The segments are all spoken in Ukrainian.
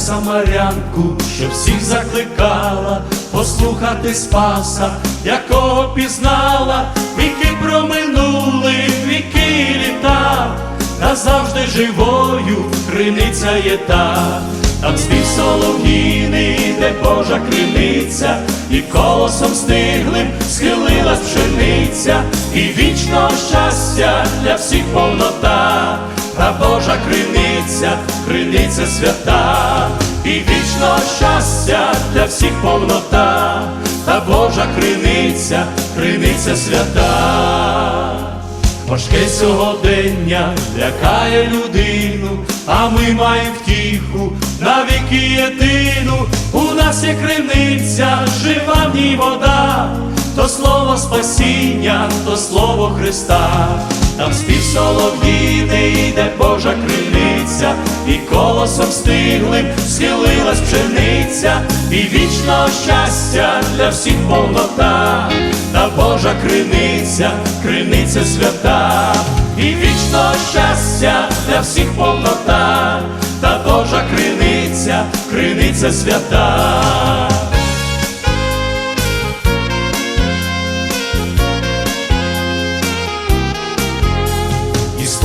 самарянку, що всіх закликала послухати Спаса, якого пізнала, віки проминули, віки літа, назавжди живою криниця є та, там спів солов'їний, де Божа криниця, і колосом стиглим схилилась пшениця, і вічного щастя для всіх повнота, та Божа криниця, криниця свята, і вічного щастя для всіх повнота, та Божа криниця, криниця свята. Важке сьогодення лякає людину, а ми маємо втіху навіки єдину. У нас є криниця, жива в ній вода, то слово спасіння, то слово Христа, там спів солов'їний, йде Божа криниця, і колосом стиглим схилилась пшениця, і вічного щастя для всіх повнота, та Божа криниця, криниця свята, і вічного щастя для всіх повнота, та Божа криниця, криниця свята.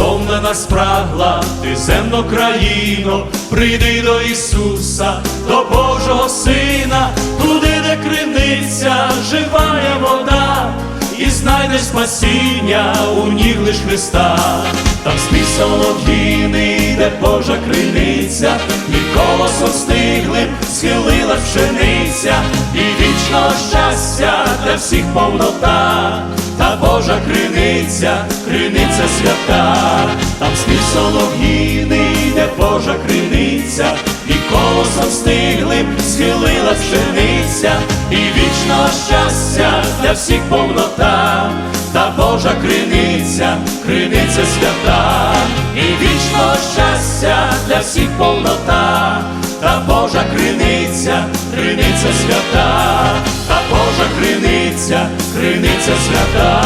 І стомлена спрагла ти земно країно, прийди до Ісуса, до Божого Сина, туди, де криниця, живая вода, і знайдеш спасіння у ніг лиш Христа, там спів солов'їний, де Божа криниця, і колосом схилилась пшениця, і вічного щастя для всіх повнота. Та Божа криниця, криниця свята, там спів солов'їний, де Божа криниця, і колосом стиглим схилилась пшениця, і вічного щастя для всіх повнота, та Божа криниця, криниця свята, і вічного щастя для всіх повнота, криниця, криниця свята, та Божа криниця, криниця свята.